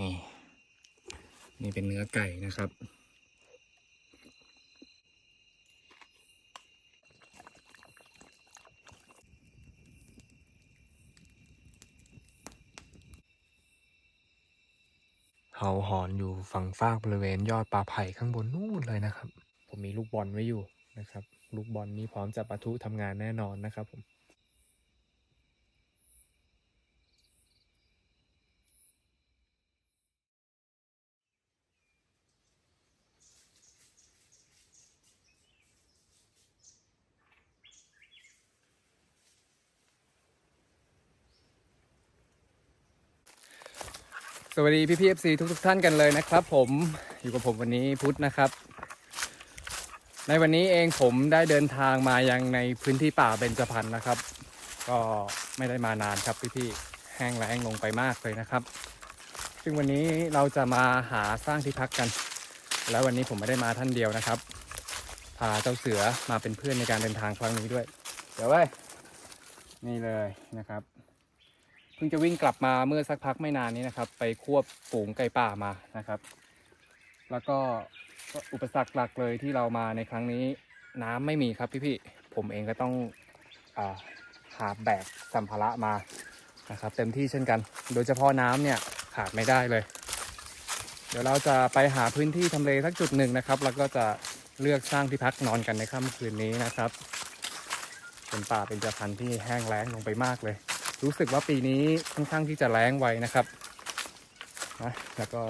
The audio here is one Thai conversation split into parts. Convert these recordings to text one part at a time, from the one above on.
นี่เป็นเนื้อไก่นะครับ เห่าหอนอยู่ฝั่งฟากบริเวณยอดป่าไผ่ข้างบนนู่นเลยนะครับ ผมมีลูกบอลไว้อยู่นะครับ ลูกบอลนี้พร้อมจะปะทุทำงานแน่นอนนะครับผม ส วัสดีพี่พีเอฟซีทุกทท่านกันเลยนะครับ ผมอยู่กับผมวันนี้พุธนะครับ ในวันนี้เองผมได้เดินทางมายังในพื้นที่ป่าเบญจพรรณนะครับ ก็ไม่ได้มานานครับพี่ๆแห้งแล้งลงไปมากเลยนะครับ ซึ่งวันนี้เราจะมาหาสร้างที่พักกัน แล้ววันนี้ผมไม่ได้มาท่านเดียวนะครับพาเจ้าเสือมาเป็นเพื่อนในการเดินทางครั้งนี้ด้วย เดี๋ยวไว้นี่เลยนะครับ พิ่งจะวิ่งกลับมาเมื่อสักพักไม่นานนี้นะครับ ไปควบฝูงไก่ป่ามานะครับ แล้วก็อุปสรรคหลักเลยที่เรามาในครั้งนี้ น้ำไม่มีครับพี่ๆผมเองก็ต้องอหาแบกสัมภาระมานะครับ เต็มที่เช่นกัน โดยเฉพาะน้ำเนี่ยขาดไม่ได้เลย เดี๋ยวเราจะไปหาพื้นที่ทำเลสักจุดหนึ่งนะครับ แล้วก็จะเลือกสร้างที่พักนอนกันในค่ำคืนนี้นะครับ เป็นป่าเป็นจพันที่แห้งแล้งลงไปมากเลย รู้สึกว่าปีนี้ค่อนข้างที่จะแรงไวนะครับนะแล้วก็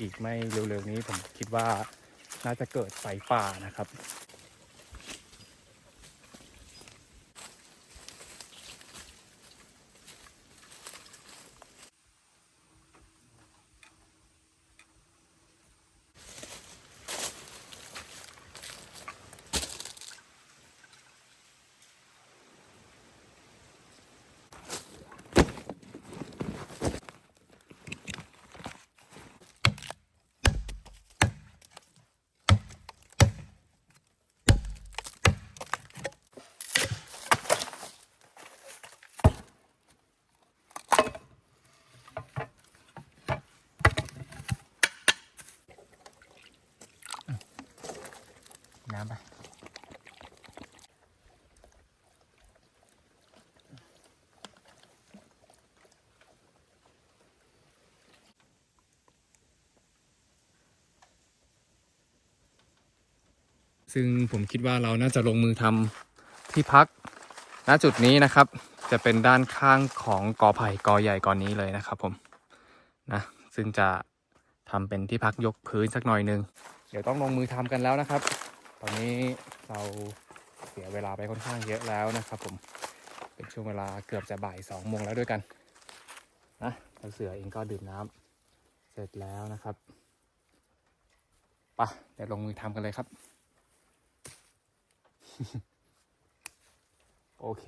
อีกไม่เร็วๆนี้ผมคิดว่าน่าจะเกิดไฟป่านะครับ ซึ่งผมคิดว่าเราน่าจะลงมือทำที่พัก ณจุดนี้นะครับ จะเป็นด้านข้างของกอไผ่กอใหญ่กอนนี้เลยนะครับ ผมนะซึ่งจะทำเป็นที่พักยกพื้นสักหน่อยหนึง เดี๋ยวต้องลงมือทำกันแล้วนะครับ ตอนนี้เราเสียเวลาไปค่อนข้างเยอะแล้วนะครับ ผมเป็นช่วงเวลาเกือบจะบ่ายสองโมงแล้วด้วยกันนะเราเสือเองก็ดื่มน้ำเสร็จแล้วนะครับไปะเดี๋ยวลงมือทำกันเลยครับ โอเค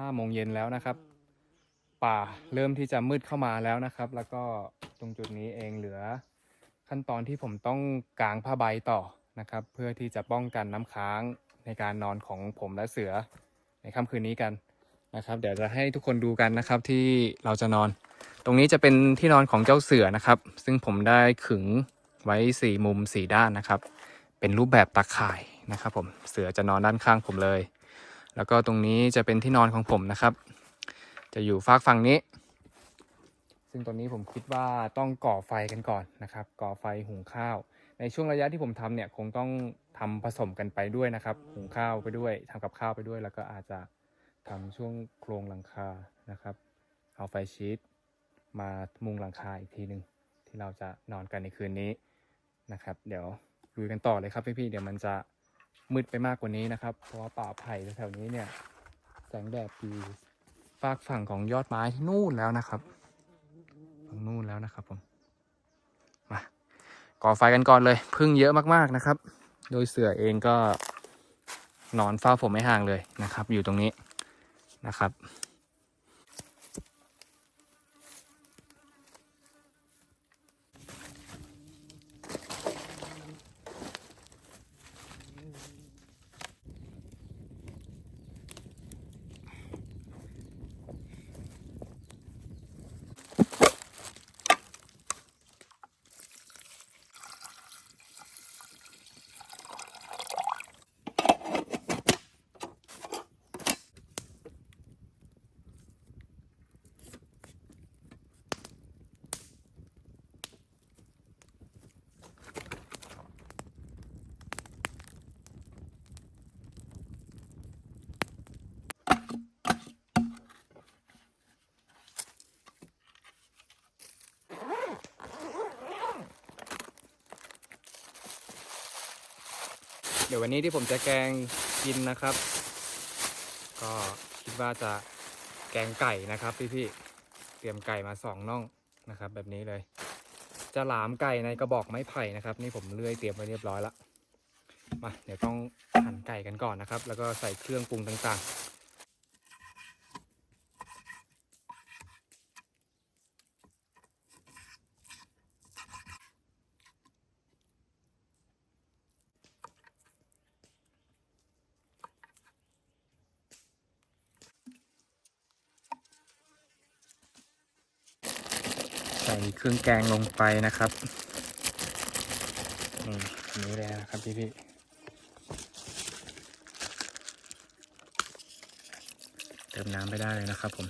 ห้าโมงเย็นแล้วนะครับ ป่าเริ่มที่จะมืดเข้ามาแล้วนะครับ แล้วก็ตรงจุดนี้เองเหลือ ขั้นตอนที่ผมต้องกางผ้าใบต่อนะครับ เพื่อที่จะป้องกันน้ำค้างในการนอนของผมและเสือในค่ำคืนนี้กันนะครับ เดี๋ยวจะให้ทุกคนดูกันนะครับที่เราจะนอน ตรงนี้จะเป็นที่นอนของเจ้าเสือนะครับ ซึ่งผมได้ขึงไว้สี่มุมสี่ด้านนะครับ เป็นรูปแบบตาข่ายนะครับ ผมเสือจะนอนด้านข้างผมเลย แล้วก็ตรงนี้จะเป็นที่นอนของผมนะครับ จะอยู่ฝากฝั่งนี้ ซึ่งตอนนี้ผมคิดว่าต้องก่อไฟกันก่อนนะครับ ก่อไฟหุงข้าว ในช่วงระยะที่ผมทำเนี่ยคงต้องทำผสมกันไปด้วยนะครับ หุงข้าวไปด้วยทำกับข้าวไปด้วย แล้วก็อาจจะทำช่วงโครงหลังคานะครับ เอาไฟชีตมามุงหลังคาอีกทีหนึ่งที่เราจะนอนกันในคืนนี้นะครับ เดี๋ยวลุยกันต่อเลยครับพี่ๆเดี๋ยวมันจะ มืดไปมากกว่านี้นะครับ เพราะว่าป่าไผ่แถวนี้เนี่ย แสงแดดอยู่ฝากฝั่งของยอดไม้ที่นู่นแล้วนะครับตรงนู่นแล้วนะครับผมมาก่อไฟกันก่อนเลยพึ่งเยอะมากๆนะครับ โดยเสือเองก็นอนเฝ้าผมไม่ห่างเลยนะครับ อยู่ตรงนี้นะครับ เดี๋ยววันนี้ที่ผมจะแกงกินนะครับ ก็คิดว่าจะแกงไก่นะครับพี่ๆเตรียมไก่มาสองน่องนะครับ แบบนี้เลย จะหลามไก่ในกระบอกไม้ไผ่นะครับ นี่ผมเลื่อยเตรียมไว้เรียบร้อยละมาเดี๋ยวต้องหั่นไก่กันก่อนนะครับ แล้วก็ใส่เครื่องปรุงต่าง เครื่องแกงลงไปนะครับนี่อันนี้เลยนะครับพี่ๆเติมน้ำไปได้เลยนะครับผม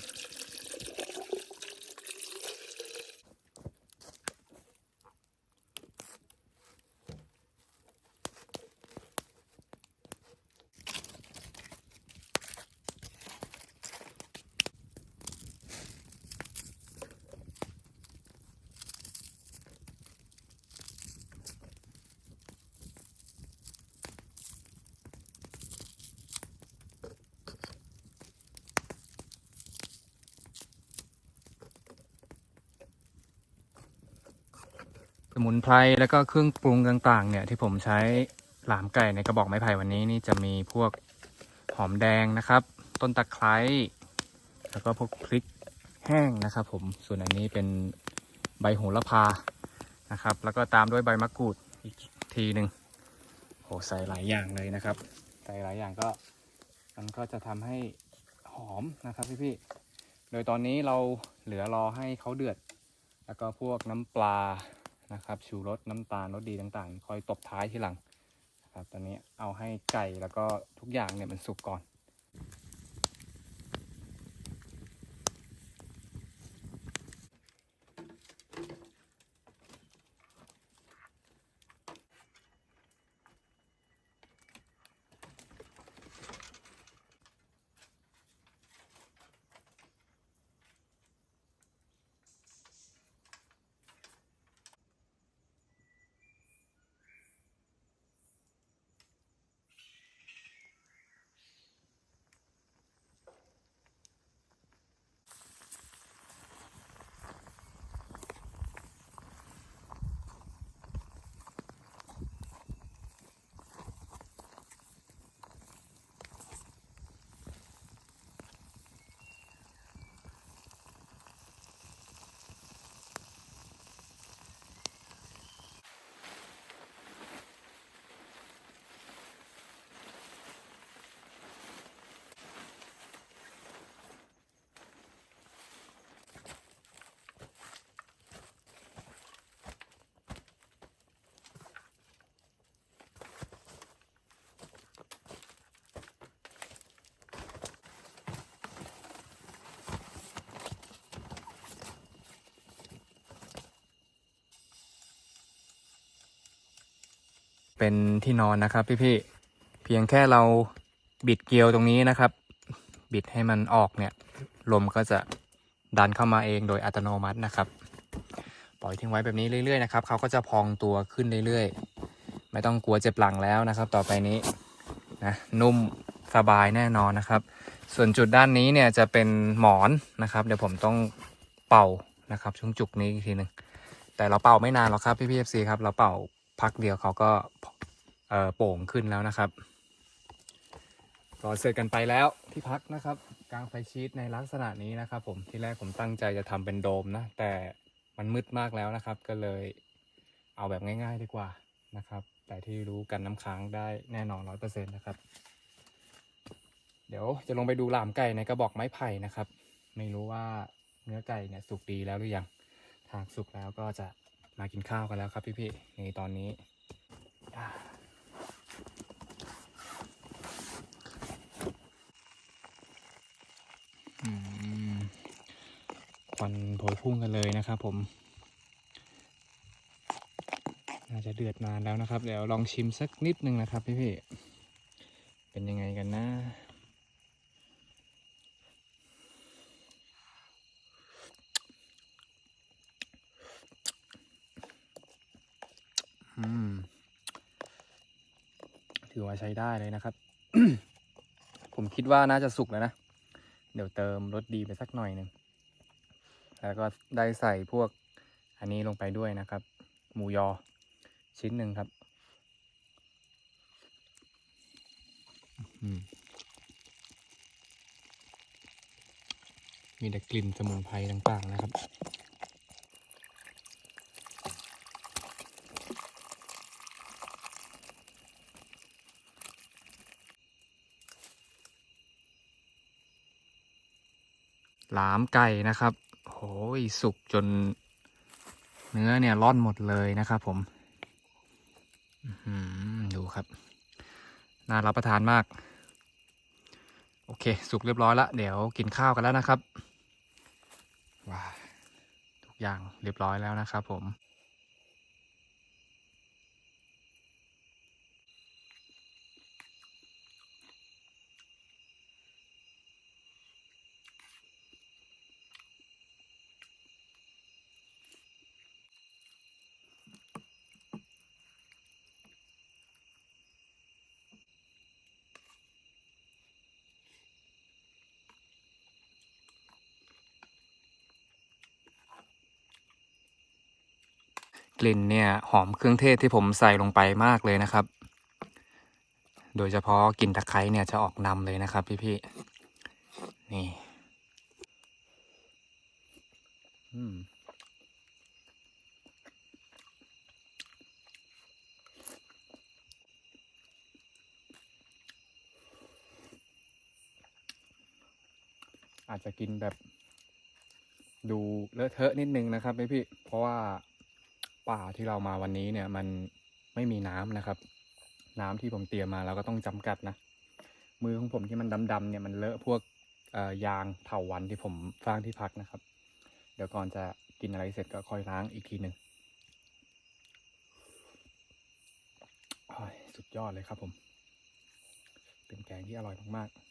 มุนไพรแล้วก็เครื่องปรุงต่างๆ เนี่ยที่ผมใช้หลามไก่ในกระบอกไม้ไผ่วันนี้นี่จะมีพวกหอมแดงนะครับ ต้นตะไคร้แล้วก็พวกพริกแห้งนะครับ ผมส่วนอันนี้เป็นใบโหระพานะครับ แล้วก็ตามด้วยใบมะกรูดอีกทีหนึ่งโหใส่หลายอย่างเลยนะครับ ใส่หลายอย่างก็มันก็จะทำให้หอมนะครับพี่ๆโดยตอนนี้เราเหลือรอให้เขาเดือด แล้วก็พวกน้ำปลา นะครับชูรสน้ำตาลรสดีต่างๆ คอยตบท้ายทีหลังนะครับตอนนี้เอาให้ไก่แล้วก็ทุกอย่างเนี่ยมันสุกก่อน เป็นที่นอนนะครับพี่ๆเพียงแค่เราบิดเกลียวตรงนี้นะครับ บิดให้มันออกเนี่ยลมก็จะดันเข้ามาเองโดยอัตโนมัตินะครับ ปล่อยทิ้งไว้แบบนี้เรื่อยๆนะครับเขาก็จะพองตัวขึ้นเรื่อยๆ ไม่ต้องกลัวเจ็บหลังแล้วนะครับ ต่อไปนี้นะนุ่มสบายแน่นอนนะครับ ส่วนจุดด้านนี้เนี่ยจะเป็นหมอนนะครับ เดี๋ยวผมต้องเป่านะครับช่วงจุกนี้อีกทีหนึ่งแต่เราเป่าไม่นานหรอกครับพี่พีเอฟซีครับเราเป่าพักเดียวเขาก็ โป่งขึ้นแล้วนะครับก็เสร็จกันไปแล้วที่พักนะครับกลางไฟชีตในลักษณะนี้นะครับผมที่แรกผมตั้งใจจะทำเป็นโดมนะ แต่มันมืดมากแล้วนะครับ ก็เลยเอาแบบง่าย ๆ ดีกว่านะครับ แต่ที่รู้กันน้ำค้างได้แน่นอนร้อยเปอร์เซ็นต์นะครับ เดี๋ยวจะลงไปดูหลามไก่ในกระบอกไม้ไผ่นะครับ ไม่รู้ว่าเนื้อไก่เนี่ยสุกดีแล้วหรือยังหากสุกแล้วก็จะมากินข้าวกันแล้วครับพี่ๆในตอนนี้อ่าอืม ควันโผยพุ่งกันเลยนะครับผม น่าจะเดือดนานแล้วนะครับ เดี๋ยวลองชิมสักนิดนึงนะครับพี่ๆเป็นยังไงกันนะอืมถือว่าใช้ได้เลยนะครับ ผมคิดว่าน่าจะสุกแล้วนะ เดี๋ยวเติมรสดีไปสักหน่อยหนึ่ง แล้วก็ได้ใส่พวกอันนี้ลงไปด้วยนะครับ หมูยอชิ้นหนึ่งครับมีแต่กลิ่นสมุนไพรต่างๆนะครับ หลามไก่นะครับ สุกจน เนื้อเนี่ยร่อนหมดเลยนะครับผมดูครับ น่ารับประทานมาก โอเค สุกเรียบร้อยแล้วเดี๋ยวกินข้าวกันแล้วนะครับว้าทุกอย่างเรียบร้อยแล้วนะครับผม กลิ่นเนี่ยหอมเครื่องเทศที่ผมใส่ลงไปมากเลยนะครับ โดยเฉพาะกลิ่นตะไคร้เนี่ยจะออกนำเลยนะครับพี่ๆ นี่อืมอาจจะกินแบบดูเลอะเทอะนิดนึงนะครับพี่พี่ๆเพราะว่า ป่าที่เรามาวันนี้เนี่ยมันไม่มีน้ำนะครับ น้ำที่ผมเตรียมมาเราก็ต้องจำกัดนะ มือของผมที่มันดำๆเนี่ยมันเลอะพวกยางเถาวันที่ผมฟางที่พักนะครับ เดี๋ยวก่อนจะกินอะไรเสร็จก็ค่อยล้างอีกทีหนึ่งสุดยอดเลยครับผม เป็นแกงที่อร่อยมากๆ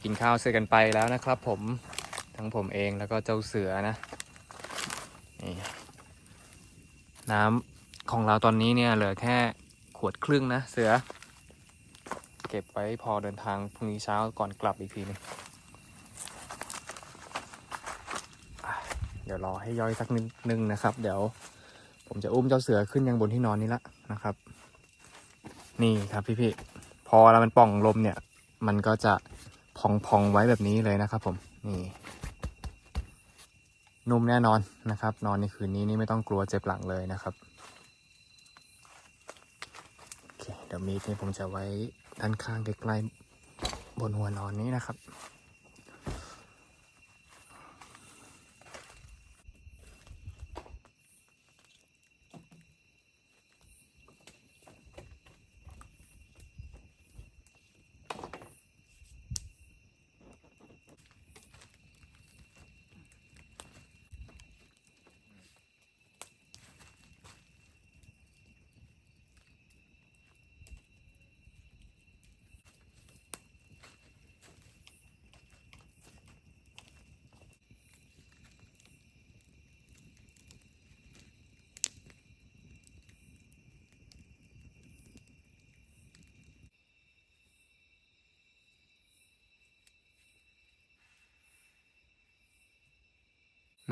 กิ นข้าวเสร็จกันไปแล้วนะครับ ผมทั้งผมเองแล้วก็เจ้าเสือนะนี่น้ำของเราตอนนี้เนี่ยเหลือแค่ขวดครึ่งนะเสือ เก็บไว้พอเดินทางพรุ่งนี้เช้าก่อนกลับอีกทีหนึงอะเดี๋ยวรอให้ย่อยสักนิดนึงนะครับ เดี๋ยวผมจะอุ้มเจ้าเสือขึ้นยังบนที่นอนนี้ละนะครับ นี่ครับพี่ๆพอแล้วมันป่องลมเนี่ย มันก็จะ พองๆไว้แบบนี้เลยนะครับ ผมนี่นุ่มแน่นอนนะครับ นอนในคืนนี้นี่ไม่ต้องกลัวเจ็บหลังเลยนะครับโอเคเดี๋ยวมีดนี่ผมจะไว้ด้านข้างใกล้ๆบนหัวนอนนี้นะครับ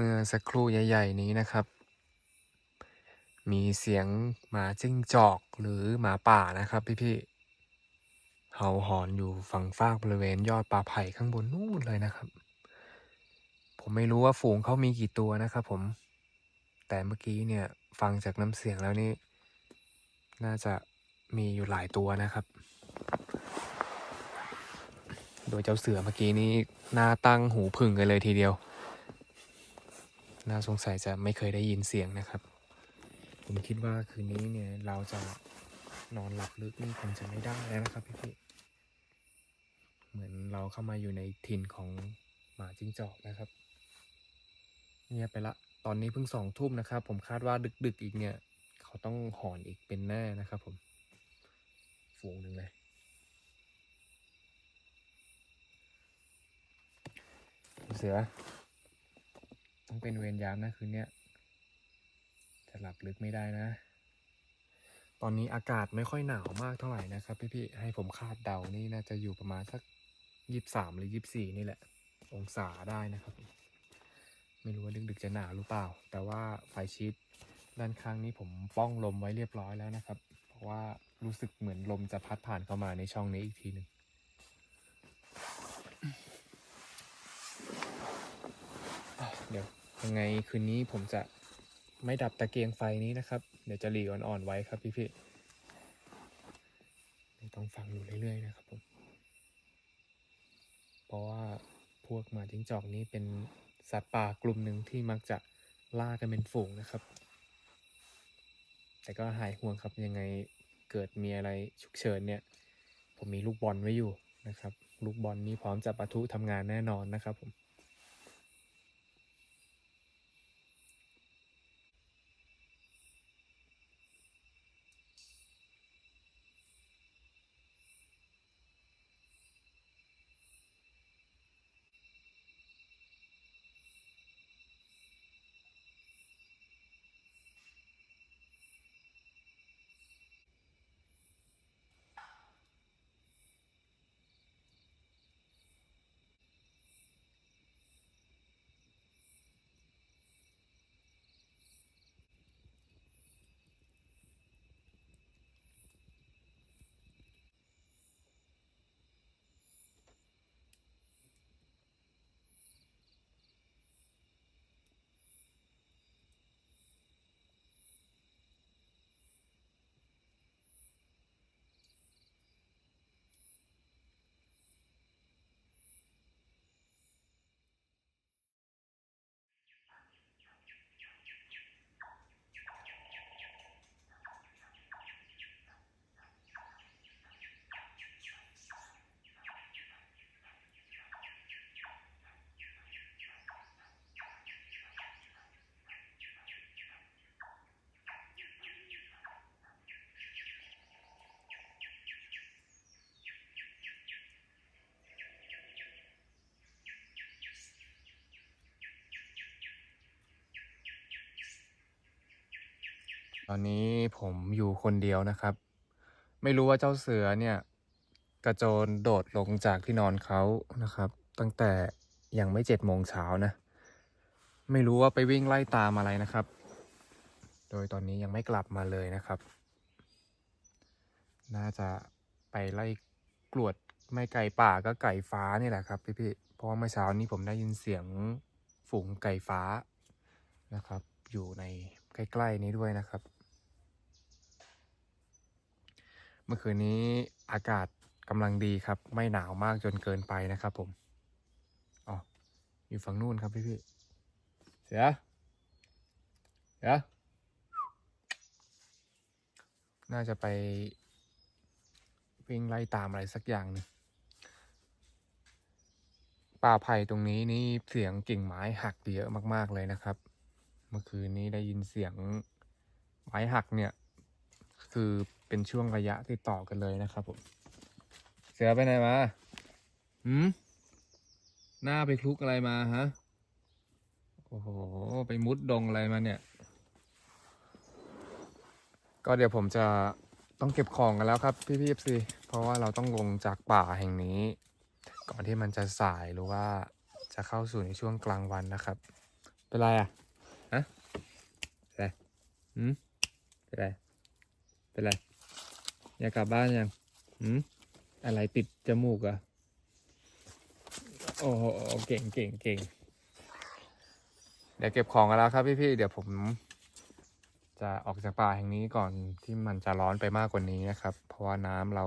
เมื่อสักครู่ใหญ่ๆนี้นะครับ มีเสียงหมาจิ้งจอกหรือหมาป่านะครับพี่ๆเห่าหอนอยู่ฝั่งฟากบริเวณยอดป่าไผ่ข้างบนนู่นเลยนะครับ ผมไม่รู้ว่าฝูงเขามีกี่ตัวนะครับ ผม แต่เมื่อกี้เนี่ยฟังจากน้ำเสียงแล้วนี่น่าจะมีอยู่หลายตัวนะครับ โดยเจ้าเสือเมื่อกี้นี้หน้าตั้งหูผึ่งกันเลยทีเดียว น่าสงสัยจะไม่เคยได้ยินเสียงนะครับ ผมคิดว่าคืนนี้เนี่ยเราจะนอนหลับลึกนี่คงจะไม่ได้แล้วนะครับพี่พี่เหมือนเราเข้ามาอยู่ในถิ่นของหมาจิ้งจอกนะครับเงียบไปละ ตอนนี้เพิ่งสองทุ่มนะครับ ผมคาดว่าดึกๆอีกเนี่ย เขาต้องหอนอีกเป็นแน่นะครับผม ฝูงหนึ่งเลย เสือ ต้องเป็นเวรยามนะคืนเนี้ยจะหลับลึกไม่ได้นะ ตอนนี้อากาศไม่ค่อยหนาวมากเท่าไหร่นะครับ พี่ๆให้ผมคาดเดานี่น่าจะอยู่ประมาณสักยี่สามหรือยี่สี่นี่แหละ องศาได้นะครับ ไม่รู้ว่าดึกๆจะหนาวหรือเปล่า แต่ว่าไฟชีตด้านข้างนี้ผมป้องลมไว้เรียบร้อยแล้วนะครับ เพราะว่ารู้สึกเหมือนลมจะพัดผ่านเข้ามาในช่องนี้อีกทีหนึ่ง เดี๋ยวยังไงคืนนี้ผมจะไม่ดับตะเกียงไฟนี้นะครับ เดี๋ยวจะหลีอ่อนๆไว้ครับพี่พี่ต้องฟังอยู่เรื่อยๆนะครับผม เพราะว่าพวกหมาจิ้งจอกนี้เป็นสัตว์ป่ากลุ่มหนึ่งที่มักจะล่ากันเป็นฝูงนะครับ แต่ก็หายห่วงครับยังไงเกิดมีอะไรฉุกเฉินเนี่ย ผมมีลูกบอลไว้อยู่นะครับ ลูกบอลนี้พร้อมจะปะทุทำงานแน่นอนนะครับผม ตอนนี้ผมอยู่คนเดียวนะครับ ไม่รู้ว่าเจ้าเสือเนี่ย กระโจนโดดลงจากที่นอนเขานะครับ ตั้งแต่ยังไม่เจ็ดโมงเช้านะ ไม่รู้ว่าไปวิ่งไล่ตามอะไรนะครับ โดยตอนนี้ยังไม่กลับมาเลยนะครับ น่าจะไปไล่กรวดไม่ไก่ป่าก็ไก่ฟ้านี่แหละครับพี่ๆเพราะว่าเมื่อเช้านี้ผมได้ยินเสียงฝูงไก่ฟ้านะครับ อยู่ในใกล้ ๆ นี้ด้วยนะครับ เมื่อคืนนี้อากาศกำลังดีครับ ไม่หนาวมากจนเกินไปนะครับผมอ๋ออยู่ฝั่งนู่นครับพี่ๆเสือเสือน่าจะไปวิ่งไล่ตามอะไรสักอย่างหนึงป่าไผ่ตรงนี้นี่เสียงกิ่งไม้หักเยอะมาก ๆเลยนะครับ เมื่อคืนนี้ได้ยินเสียงไม้หักเนี่ย คือ เป็นช่วงระยะติดต่อกันเลยนะครับผม เสือไปไหนมาหืมหน้าไปคลุกอะไรมาฮะ โอ้โห ไปมุดดงอะไรมาเนี่ย ก็เดี๋ยวผมจะต้องเก็บของกันแล้วครับ พี่พี่ซีเพราะว่าเราต้องลงจากป่าแห่งนี้ ก่อนที่มันจะสายหรือว่าจะเข้าสู่ในช่วงกลางวันนะครับ เป็นไรอะฮะเป็นไรหืมเป็นไรเป็นไร อยากกลับบ้านยังอืมอะไรติดจมูกอะโอ้โหเก่งเก่งเก่งเดี๋ยวเก็บของกันแล้วครับพี่ๆเดี๋ยวผม จะออกจากป่าแห่งนี้ก่อนที่มันจะร้อนไปมากกว่านี้นะครับ เพราะว่าน้ำเรา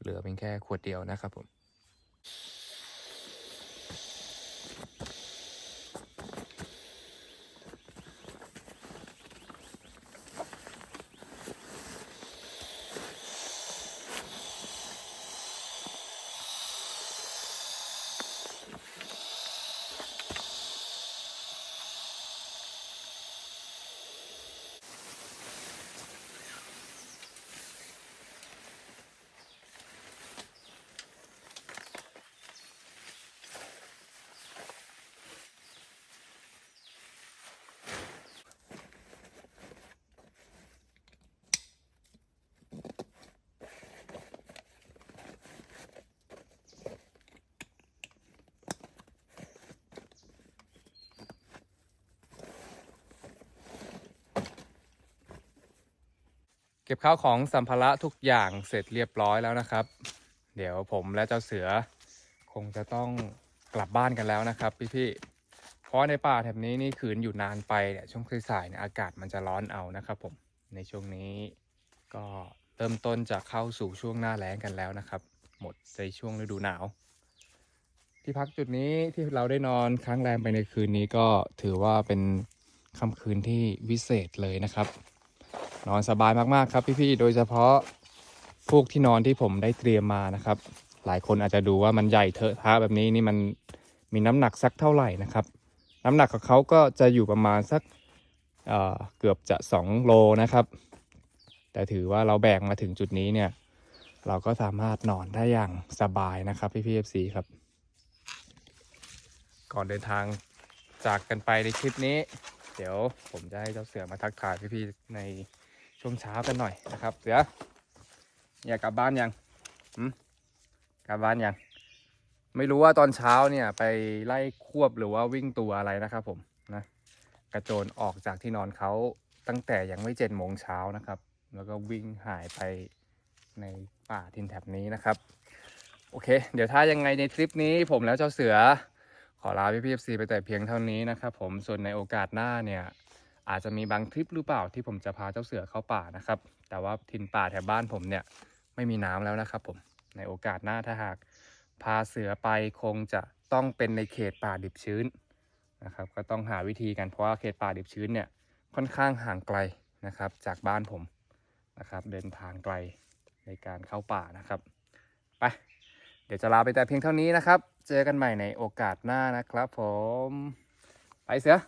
เหลือเป็นแค่ขวดเดียวนะครับผม เก็บข้าวของสัมภาระทุกอย่างเสร็จเรียบร้อยแล้วนะครับ เดี๋ยวผมและเจ้าเสือคงจะต้องกลับบ้านกันแล้วนะครับ พี่ๆเพราะในป่าแถบนี้นี่ขืนอยู่นานไปเนี่ยช่วงสายๆเนี่ยอากาศมันจะร้อนเอานะครับผมในช่วงนี้ก็เริ่มต้นจะเข้าสู่ช่วงหน้าแล้งกันแล้วนะครับ หมดในช่วงฤดูหนาว ที่พักจุดนี้ที่เราได้นอนค้างแรมไปในคืนนี้ก็ถือว่าเป็นค่ำคืนที่วิเศษเลยนะครับ นอนสบายมากๆครับพี่ๆ โดยเฉพาะฟูกที่นอนที่ผมได้เตรียมมานะครับ หลายคนอาจจะดูว่ามันใหญ่เถอะทะแบบนี้นี่มันมีน้ำหนักสักเท่าไหร่นะครับ น้ำหนักของเขาก็จะอยู่ประมาณสักเเกือบจะ 2 โลนะครับ แต่ถือว่าเราแบกมาถึงจุดนี้เนี่ย เราก็สามารถนอนได้อย่างสบายนะครับพี่พี่เอฟซีครับ ก่อนเดินทางจากกันไปในคลิปนี้ เดี๋ยวผมจะให้เจ้าเสือมาทักทายพี่ๆใน ช่วงเช้ากันหน่อยนะครับ เสืออยากกลับบ้านยังหืมกลับบ้านยัง ไม่รู้ว่าตอนเช้าเนี่ยไปไล่ควบหรือว่าวิ่งตัวอะไรนะครับผมนะกระโจนออกจากที่นอนเขาตั้งแต่ยังไม่เจ็ดโมงเช้านะครับ แล้วก็วิ่งหายไปในป่าทินแถบนี้นะครับ โอเค เดี๋ยวถ้ายังไงในทริปนี้ผมแล้วเจ้าเสือขอลาพี่พีเอฟซีไปแต่เพียงเท่านี้นะครับผมส่วนในโอกาสหน้าเนี่ย อาจจะมีบางทริปหรือเปล่าที่ผมจะพาเจ้าเสือเข้าป่านะครับ แต่ว่าทินป่าแถวบ้านผมเนี่ยไม่มีน้ำแล้วนะครับผมในโอกาสหน้าถ้าหาก พาเสือไปคงจะต้องเป็นในเขตป่าดิบชื้นนะครับ ก็ต้องหาวิธีกันเพราะว่าเขตป่าดิบชื้นเนี่ยค่อนข้างห่างไกลนะครับ จากบ้านผมนะครับ เดินทางไกลในการเข้าป่านะครับไปเดี๋ยวจะลาไปแต่เพียงเท่านี้นะครับ เจอกันใหม่ในโอกาสหน้านะครับผม ไปเสือ